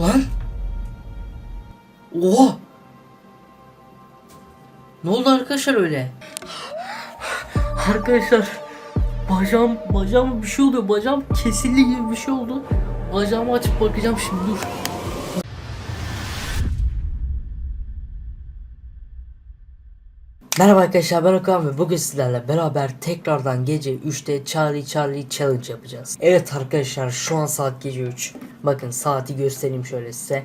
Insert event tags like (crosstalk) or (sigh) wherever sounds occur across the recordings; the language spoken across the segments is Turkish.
Lan! Oha! Ne oldu arkadaşlar öyle? Arkadaşlar bacağım bacağım bir şey oluyor. Bacağım kesildi gibi bir şey oldu. Bacağımı açıp bakacağım şimdi dur. Merhaba arkadaşlar ben Okan ve bugün sizlerle beraber tekrardan gece 3'te Charlie Charlie Challenge yapacağız. Evet arkadaşlar şu an saat gece 3. Bakın saati göstereyim şöyle size.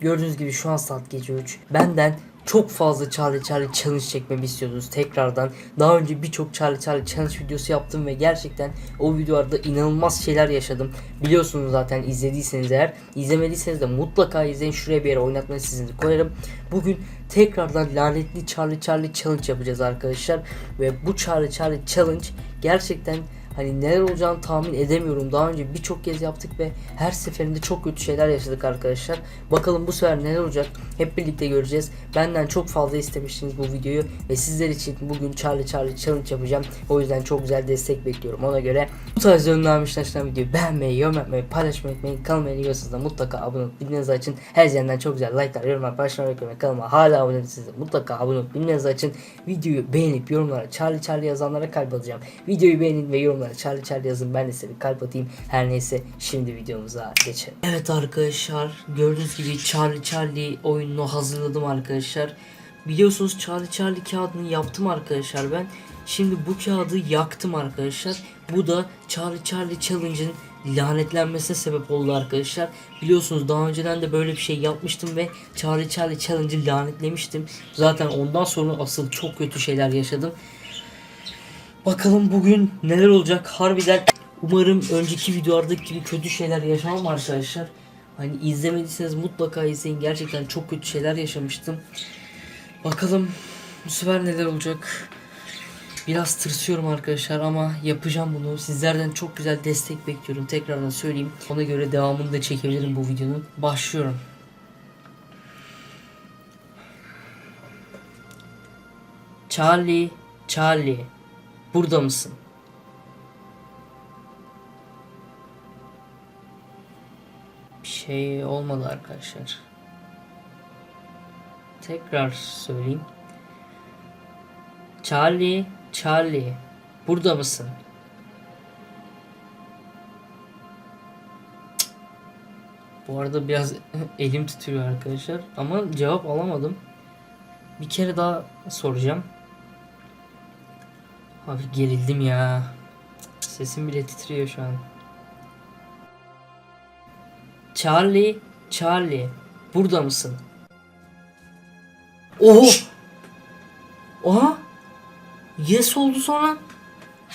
Gördüğünüz gibi şu an saat gece 3. Benden çok fazla Charlie Charlie Challenge çekmemi istiyordunuz tekrardan. Daha önce birçok Charlie Charlie Challenge videosu yaptım ve gerçekten o videolarda inanılmaz şeyler yaşadım. Biliyorsunuz zaten izlediyseniz eğer. izlemediyseniz de mutlaka izleyin. Şuraya bir yere oynatmayı sizinle koyarım. Bugün tekrardan lanetli Charlie Charlie Challenge yapacağız arkadaşlar. Ve bu Charlie Charlie Challenge gerçekten hani neler olacağını tahmin edemiyorum. Daha önce birçok kez yaptık ve her seferinde çok kötü şeyler yaşadık arkadaşlar. Bakalım bu sefer neler olacak hep birlikte göreceğiz. Benden çok fazla istemiştiniz bu videoyu ve sizler için bugün Charlie Charlie Challenge yapacağım. O yüzden çok güzel destek bekliyorum. Ona göre bu tarz açılan videoyu beğenmeyi, yorum yapmayı, paylaşmayı unutmayın. Kanalıma yeni görüyorsanız da mutlaka abone olup bildiğiniz için her yerden çok güzel like'lar, yorumlar, paylaşmayı unutmayın. Kanalıma hala abone değilseniz de mutlaka abone olup bildiğiniz için videoyu beğenip yorumlara Charlie Charlie yazanlara kalp atacağım. Videoyu beğenin ve yorumlara Charlie Charlie yazın. Ben de size bir kalp atayım. Her neyse şimdi videomuza geçelim. Evet arkadaşlar gördüğünüz gibi Charlie Charlie oyununu hazırladım arkadaşlar. Biliyorsunuz Charlie Charlie kağıdını yaptım arkadaşlar ben. Şimdi bu kağıdı yaktım arkadaşlar. Bu da Charlie Charlie Challenge'ın lanetlenmesine sebep oldu arkadaşlar. Biliyorsunuz daha önceden de böyle bir şey yapmıştım ve Charlie Charlie Challenge'ı lanetlemiştim. Zaten ondan sonra asıl çok kötü şeyler yaşadım. Bakalım bugün neler olacak harbiden umarım önceki videolardaki gibi kötü şeyler yaşamam arkadaşlar. Hani izlemediyseniz mutlaka izleyin gerçekten çok kötü şeyler yaşamıştım. Bakalım bu sefer neler olacak. Biraz tırsıyorum arkadaşlar ama yapacağım bunu. Sizlerden çok güzel destek bekliyorum. Tekrardan söyleyeyim. Ona göre devamını da çekebilirim bu videonun. Başlıyorum. Charlie, Charlie. Burada mısın? Bir şey olmadı arkadaşlar. Tekrar söyleyeyim. Charlie, Charlie. Burada mısın? Bu arada biraz (laughs) elim titriyor arkadaşlar ama cevap alamadım. Bir kere daha soracağım. Abi gerildim ya. Sesim bile titriyor şu an. Charlie, Charlie. Burada mısın? Oho! Oha! Yes oldu sonra.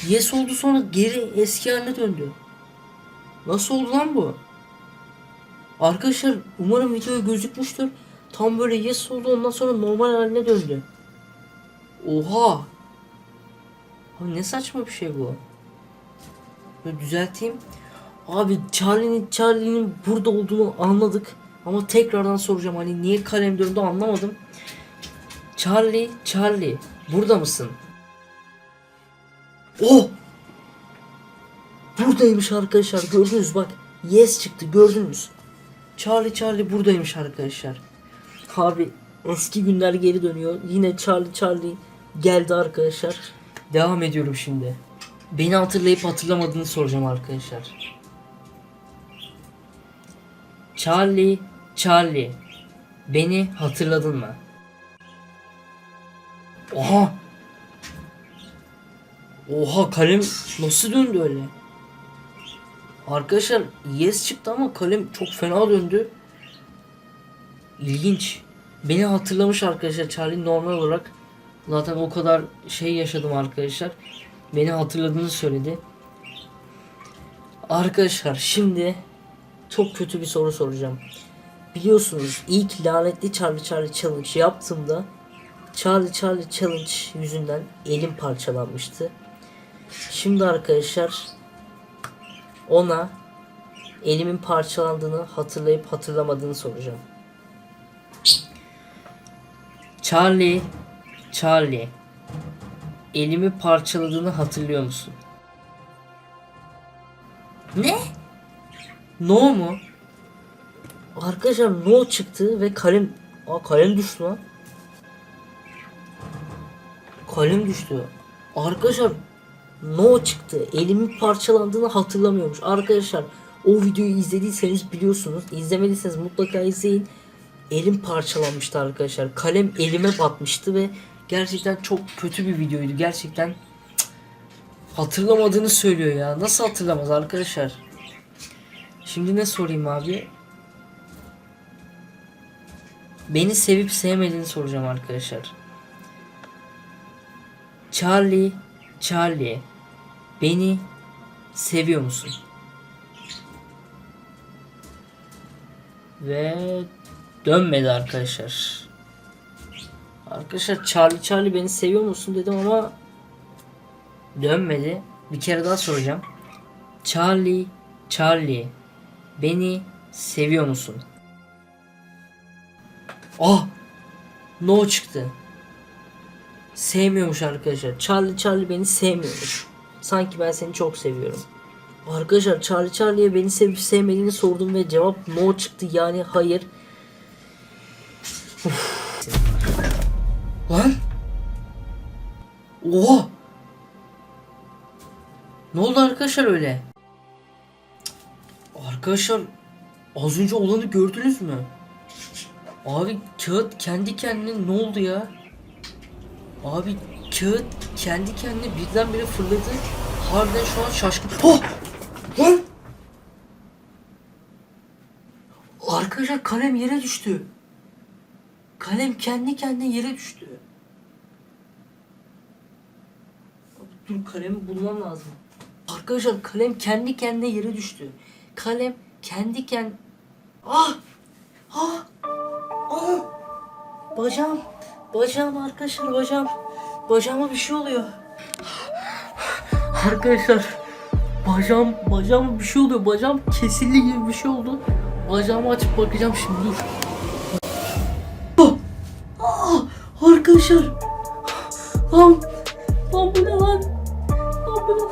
Yes oldu sonra geri eski haline döndü. Nasıl oldu lan bu? Arkadaşlar umarım video gözükmüştür. Tam böyle yes oldu ondan sonra normal haline döndü. Oha! Abi ne saçma bir şey bu. Böyle düzelteyim. Abi Charlie'nin Charlie'nin burada olduğunu anladık. Ama tekrardan soracağım hani niye kalem döndü anlamadım. Charlie, Charlie burada mısın? Oh! Buradaymış arkadaşlar gördünüz bak. Yes çıktı gördünüz. Charlie Charlie buradaymış arkadaşlar. Abi eski günler geri dönüyor. Yine Charlie Charlie geldi arkadaşlar. Devam ediyorum şimdi. Beni hatırlayıp hatırlamadığını soracağım arkadaşlar. Charlie, Charlie. Beni hatırladın mı? Oha! Oha kalem nasıl döndü öyle? Arkadaşlar yes çıktı ama kalem çok fena döndü. İlginç. Beni hatırlamış arkadaşlar Charlie normal olarak. Zaten o kadar şey yaşadım arkadaşlar. Beni hatırladığını söyledi. Arkadaşlar şimdi çok kötü bir soru soracağım. Biliyorsunuz ilk lanetli Charlie Charlie Challenge yaptığımda Charlie Charlie Challenge yüzünden elim parçalanmıştı. Şimdi arkadaşlar ona elimin parçalandığını hatırlayıp hatırlamadığını soracağım. Charlie, Charlie, elimi parçaladığını hatırlıyor musun? Ne? No mu? Arkadaşlar no çıktı ve kalem Aa kalem düştü lan. Kalem düştü. Arkadaşlar no çıktı. Elimin parçalandığını hatırlamıyormuş. Arkadaşlar o videoyu izlediyseniz biliyorsunuz. İzlemediyseniz mutlaka izleyin. Elim parçalanmıştı arkadaşlar. Kalem elime batmıştı ve gerçekten çok kötü bir videoydu. Gerçekten cık, hatırlamadığını söylüyor ya. Nasıl hatırlamaz arkadaşlar? Şimdi ne sorayım abi? Beni sevip sevmediğini soracağım arkadaşlar. Charlie, Charlie, beni seviyor musun? Ve dönmedi arkadaşlar. Arkadaşlar Charlie Charlie beni seviyor musun dedim ama dönmedi. Bir kere daha soracağım. Charlie Charlie beni seviyor musun? Ah! No çıktı. Sevmiyormuş arkadaşlar. Charlie Charlie beni sevmiyormuş. Sanki ben seni çok seviyorum. Arkadaşlar Charlie Charlie'ye beni sevip sevmediğini sordum ve cevap no çıktı yani hayır. Lan! Oha! Ne oldu arkadaşlar öyle? Arkadaşlar az önce olanı gördünüz mü? Abi kağıt kendi kendine ne oldu ya? Abi kağıt kendi kendine birdenbire fırladı. Harbiden şu an şaşkın. Oh! Lan! Arkadaşlar kalem yere düştü. Kalem kendi kendine yere düştü. Dur kalemi bulmam lazım. Arkadaşlar kalem kendi kendine yere düştü. Kalem kendi kend... Ah! Ah! Ah! Bacağım. Bacağım arkadaşlar bacağım. Bacağıma bir şey oluyor. Arkadaşlar bacağım bacağıma bir şey oluyor. Bacağım kesildi gibi bir şey oldu. Bacağımı açıp bakacağım şimdi dur. arkadaşlar. Lan, lan bu ne lan? Lan bu ne lan?